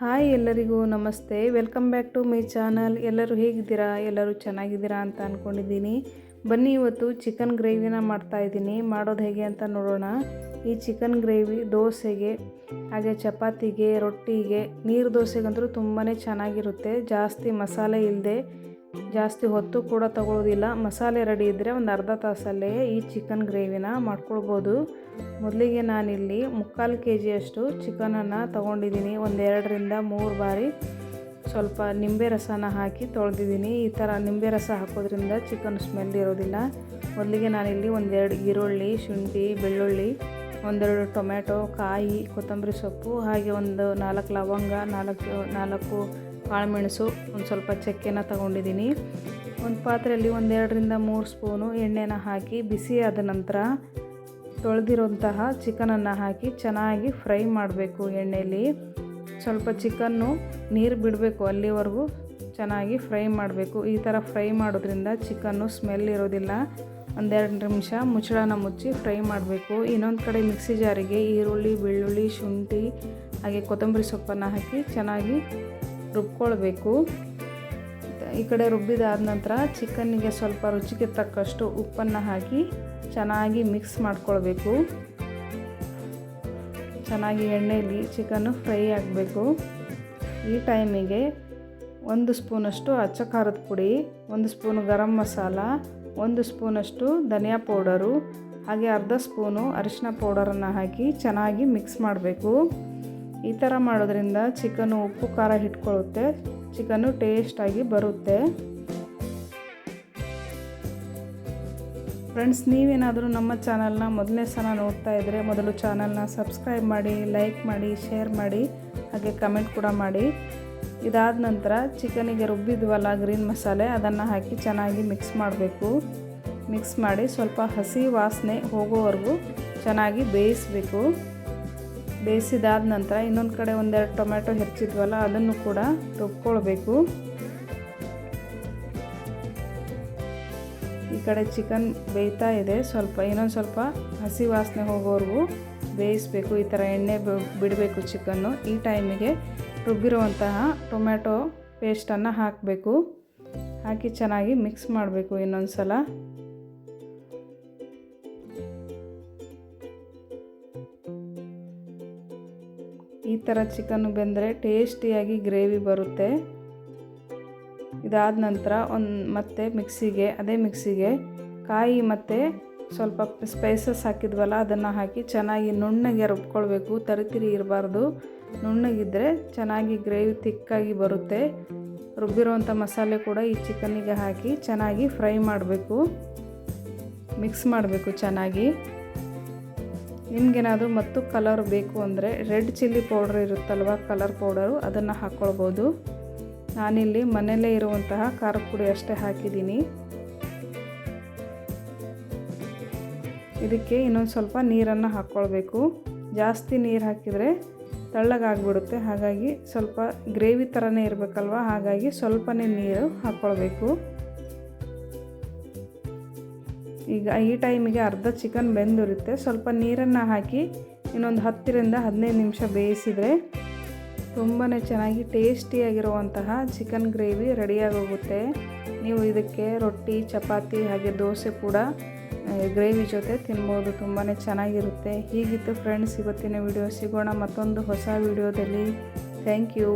Hi ಎಲ್ಲರಿಗೂ ನಮಸ್ತೆ. Welcome back to my channel ಎಲ್ಲರೂ ಹೇಗಿದ್ದೀರಾ? ಎಲ್ಲರೂ ಚೆನ್ನಾಗಿದ್ದೀರಾ ಅಂತ ಅಂದ್ಕೊಂಡಿದ್ದೀನಿ ಬನ್ನಿ, ಇವತ್ತು ಚಿಕನ್ ಗ್ರೇವಿನ ಮಾಡ್ತಾ ಇದ್ದೀನಿ. ಮಾಡೋದು ಹೇಗೆ ಅಂತ ನೋಡೋಣ. ಈ ಚಿಕನ್ ಗ್ರೇವಿ ದೋಸೆಗೆ, ಹಾಗೆ ಚಪಾತಿಗೆ, ರೊಟ್ಟಿಗೆ, ನೀರು ದೋಸೆಗಂತೂ ತುಂಬಾ ಚೆನ್ನಾಗಿರುತ್ತೆ. ಜಾಸ್ತಿ ಮಸಾಲೆ ಇಲ್ಲದೆ ಜಾಸ್ತಿ ಹೊತ್ತು ಕೂಡ ತಗೊಳ್ಳೋದಿಲ್ಲ ಮಸಾಲೆ ರೆಡಿ ಇದ್ದರೆ ಒಂದು ಅರ್ಧ ತಾಸಲ್ಲೇ ಈ ಚಿಕನ್ ಗ್ರೇವಿನ ಮಾಡ್ಕೊಳ್ಬೋದು. ಮೊದಲಿಗೆ ನಾನಿಲ್ಲಿ ಮುಕ್ಕಾಲು ಕೆ ಜಿಯಷ್ಟು ಚಿಕನನ್ನು ತೊಗೊಂಡಿದ್ದೀನಿ. ಒಂದೆರಡರಿಂದ ಮೂರು ಬಾರಿ ಸ್ವಲ್ಪ ನಿಂಬೆ ರಸನ ಹಾಕಿ ತೊಳೆದಿದ್ದೀನಿ. ಈ ಥರ ನಿಂಬೆ ರಸ ಹಾಕೋದ್ರಿಂದ ಚಿಕನ್ ಸ್ಮೆಲ್ ಇರೋದಿಲ್ಲ. ಮೊದಲಿಗೆ ನಾನಿಲ್ಲಿ ಒಂದೆರಡು ಈರುಳ್ಳಿ, ಶುಂಠಿ, ಬೆಳ್ಳುಳ್ಳಿ, ಒಂದೆರಡು ಟೊಮೆಟೊ ಕಾಯಿ, ಕೊತ್ತಂಬರಿ ಸೊಪ್ಪು, ಹಾಗೆ ಒಂದು ನಾಲ್ಕು ಲವಂಗ, ನಾಲ್ಕು ನಾಲ್ಕು ಕಾಳುಮೆಣಸು ಒಂದು ಸ್ವಲ್ಪ ಚಕ್ಕೆನ ತಗೊಂಡಿದ್ದೀನಿ. ಒಂದು ಪಾತ್ರೆಯಲ್ಲಿ ಒಂದೆರಡರಿಂದ ಮೂರು ಸ್ಪೂನು ಎಣ್ಣೆನ ಹಾಕಿ ಬಿಸಿ ಆದ ನಂತರ ತೊಳೆದಿರೋಂತಹ ಚಿಕನನ್ನು ಹಾಕಿ ಚೆನ್ನಾಗಿ ಫ್ರೈ ಮಾಡಬೇಕು ಎಣ್ಣೆಯಲ್ಲಿ ಸ್ವಲ್ಪ ಚಿಕನ್ನು ನೀರು ಬಿಡಬೇಕು ಅಲ್ಲಿವರೆಗೂ ಚೆನ್ನಾಗಿ ಫ್ರೈ ಮಾಡಬೇಕು. ಈ ಥರ ಫ್ರೈ ಮಾಡೋದ್ರಿಂದ ಚಿಕನ್ನು ಸ್ಮೆಲ್ ಇರೋದಿಲ್ಲ. ಒಂದೆರಡು ನಿಮಿಷ ಮುಚ್ಚಳನ ಮುಚ್ಚಿ ಫ್ರೈ ಮಾಡಬೇಕು. ಇನ್ನೊಂದು ಕಡೆ ಮಿಕ್ಸಿ ಜಾರಿಗೆ ಈರುಳ್ಳಿ, ಬೆಳ್ಳುಳ್ಳಿ, ಶುಂಠಿ, ಹಾಗೆ ಕೊತ್ತಂಬರಿ ಸೊಪ್ಪನ್ನು ಹಾಕಿ ಚೆನ್ನಾಗಿ ರುಬ್ಕೊಳ್ಬೇಕು. ಈ ಕಡೆ ರುಬ್ಬಿದಾದ ನಂತರ ಚಿಕನ್ನಿಗೆ ಸ್ವಲ್ಪ ರುಚಿಗೆ ತಕ್ಕಷ್ಟು ಉಪ್ಪನ್ನು ಹಾಕಿ ಚೆನ್ನಾಗಿ ಮಿಕ್ಸ್ ಮಾಡ್ಕೊಳ್ಬೇಕು. ಚೆನ್ನಾಗಿ ಎಣ್ಣೆಯಲ್ಲಿ ಚಿಕನ್ನು ಫ್ರೈ ಆಗಬೇಕು. ಈ ಟೈಮಿಗೆ ಒಂದು ಸ್ಪೂನಷ್ಟು ಅಚ್ಚ ಖಾರದ ಪುಡಿ, ಒಂದು ಸ್ಪೂನು ಗರಂ ಮಸಾಲ, ಒಂದು ಸ್ಪೂನಷ್ಟು ಧನಿಯಾ ಪೌಡರು, ಹಾಗೆ ಅರ್ಧ ಸ್ಪೂನು ಅರಿಶಿನ ಪೌಡರನ್ನು ಹಾಕಿ ಚೆನ್ನಾಗಿ ಮಿಕ್ಸ್ ಮಾಡಬೇಕು. ಈ ಥರ ಮಾಡೋದ್ರಿಂದ ಚಿಕನ್ ಉಪ್ಪು, ಖಾರ ಹಿಡ್ಕೊಳ್ಳುತ್ತೆ ಚಿಕನ್ನು ಟೇಸ್ಟಾಗಿ ಬರುತ್ತೆ. ಫ್ರೆಂಡ್ಸ್ ನೀವೇನಾದರೂ ನಮ್ಮ ಚಾನಲ್ನ ಮೊದಲನೇ ಸಲ ನೋಡ್ತಾ ಇದ್ದರೆ ಮೊದಲು ಚಾನಲ್ನ ಸಬ್ಸ್ಕ್ರೈಬ್ ಮಾಡಿ ಲೈಕ್ ಮಾಡಿ ಶೇರ್ ಮಾಡಿ, ಹಾಗೆ ಕಮೆಂಟ್ ಕೂಡ ಮಾಡಿ. ಇದಾದ ನಂತರ ಚಿಕನಿಗೆ ರುಬ್ಬಿದ್ವಲ್ಲ ಗ್ರೀನ್ ಮಸಾಲೆ, ಅದನ್ನು ಹಾಕಿ ಚೆನ್ನಾಗಿ ಮಿಕ್ಸ್ ಮಾಡಬೇಕು. ಮಿಕ್ಸ್ ಮಾಡಿ ಸ್ವಲ್ಪ ಹಸಿ ವಾಸನೆ ಹೋಗೋವರೆಗೂ ಚೆನ್ನಾಗಿ ಬೇಯಿಸಬೇಕು. ಬೇಯಿಸಿದಾದ ನಂತರ ಇನ್ನೊಂದು ಕಡೆ ಒಂದೆರಡು ಟೊಮೆಟೊ ಹೆಚ್ಚಿದ್ವಲ್ಲ, ಅದನ್ನು ಕೂಡ ರುಬ್ಕೊಳ್ಬೇಕು ಈ ಕಡೆ ಚಿಕನ್ ಬೇಯ್ತಾ ಇದೆ. ಸ್ವಲ್ಪ, ಇನ್ನೊಂದು ಸ್ವಲ್ಪ ಹಸಿ ವಾಸನೆ ಹೋಗೋವರೆಗೂ ಬೇಯಿಸಬೇಕು. ಈ ಥರ ಎಣ್ಣೆ ಬಿಡಬೇಕು ಚಿಕನ್ನು. ಈ ಟೈಮಿಗೆ ರುಬ್ಬಿರುವಂತಹ ಟೊಮೆಟೊ ಪೇಸ್ಟನ್ನು ಹಾಕಬೇಕು. ಹಾಕಿ ಚೆನ್ನಾಗಿ ಮಿಕ್ಸ್ ಮಾಡಬೇಕು ಇನ್ನೊಂದು ಸಲ ಈ ಥರ ಚಿಕನ್ನು ಬೆಂದರೆ ಟೇಸ್ಟಿಯಾಗಿ ಗ್ರೇವಿ ಬರುತ್ತೆ. ಇದಾದ ನಂತರ ಒಂದು ಮತ್ತೆ ಮಿಕ್ಸಿಗೆ, ಅದೇ ಮಿಕ್ಸಿಗೆ ಕಾಯಿ ಮತ್ತು ಸ್ವಲ್ಪ ಸ್ಪೈಸಸ್ ಹಾಕಿದ್ವಲ್ಲ, ಅದನ್ನು ಹಾಕಿ ಚೆನ್ನಾಗಿ ನುಣ್ಣಗೆ ರುಬ್ಕೊಳ್ಬೇಕು. ತರಿತಿರಿ ಇರಬಾರ್ದು. ನುಣ್ಣಗಿದ್ದರೆ ಚೆನ್ನಾಗಿ ಗ್ರೇವಿ ತಿಕ್ಕಾಗಿ ಬರುತ್ತೆ. ರುಬ್ಬಿರೋವಂಥ ಮಸಾಲೆ ಕೂಡ ಈ ಚಿಕನ್ನಿಗೆ ಹಾಕಿ ಚೆನ್ನಾಗಿ ಫ್ರೈ ಮಾಡಬೇಕು. ಮಿಕ್ಸ್ ಮಾಡಬೇಕು ಚೆನ್ನಾಗಿ. ನಿಮಗೇನಾದರೂ ಮತ್ತು ಕಲರ್ ಬೇಕು ಅಂದರೆ ರೆಡ್ ಚಿಲ್ಲಿ ಪೌಡ್ರ್ ಇರುತ್ತಲ್ವ ಕಲರ್ ಪೌಡರು ಅದನ್ನು ಹಾಕ್ಕೊಳ್ಬೋದು ನಾನಿಲ್ಲಿ ಮನೆಯಲ್ಲೇ ಇರುವಂತಹ ಖಾರ ಪುಡಿ ಅಷ್ಟೇ ಹಾಕಿದ್ದೀನಿ. ಇದಕ್ಕೆ ಇನ್ನೊಂದು ಸ್ವಲ್ಪ ನೀರನ್ನು ಹಾಕ್ಕೊಳ್ಬೇಕು ಜಾಸ್ತಿ ನೀರು ಹಾಕಿದರೆ ತಳ್ಳಗಾಗ್ಬಿಡುತ್ತೆ. ಹಾಗಾಗಿ ಸ್ವಲ್ಪ ಗ್ರೇವಿ ಥರನೇ ಇರಬೇಕಲ್ವ? ಹಾಗಾಗಿ ಸ್ವಲ್ಪನೇ ನೀರು ಹಾಕ್ಕೊಳ್ಬೇಕು ಈಗ ಈ ಟೈಮಿಗೆ ಅರ್ಧ ಚಿಕನ್ ಬೆಂದಿರುತ್ತೆ. ಸ್ವಲ್ಪ ನೀರನ್ನು ಹಾಕಿ ಇನ್ನೊಂದು ಹತ್ತರಿಂದ ಹದಿನೈದು ನಿಮಿಷ ಬೇಯಿಸಿದರೆ ತುಂಬಾ ಚೆನ್ನಾಗಿ ಟೇಸ್ಟಿಯಾಗಿರುವಂತಹ ಚಿಕನ್ ಗ್ರೇವಿ ರೆಡಿಯಾಗೋಗುತ್ತೆ. ನೀವು ಇದಕ್ಕೆ ರೊಟ್ಟಿ, ಚಪಾತಿ ಹಾಗೆ ದೋಸೆ ಕೂಡ ಗ್ರೇವಿ ಜೊತೆ ತಿನ್ಬೋದು. ತುಂಬಾ ಚೆನ್ನಾಗಿರುತ್ತೆ. ಹೀಗಿತ್ತು ಫ್ರೆಂಡ್ಸ್ ಇವತ್ತಿನ ವಿಡಿಯೋ ಸಿಗೋಣ ಮತ್ತೊಂದು ಹೊಸ ವಿಡಿಯೋದಲ್ಲಿ ಥ್ಯಾಂಕ್ ಯು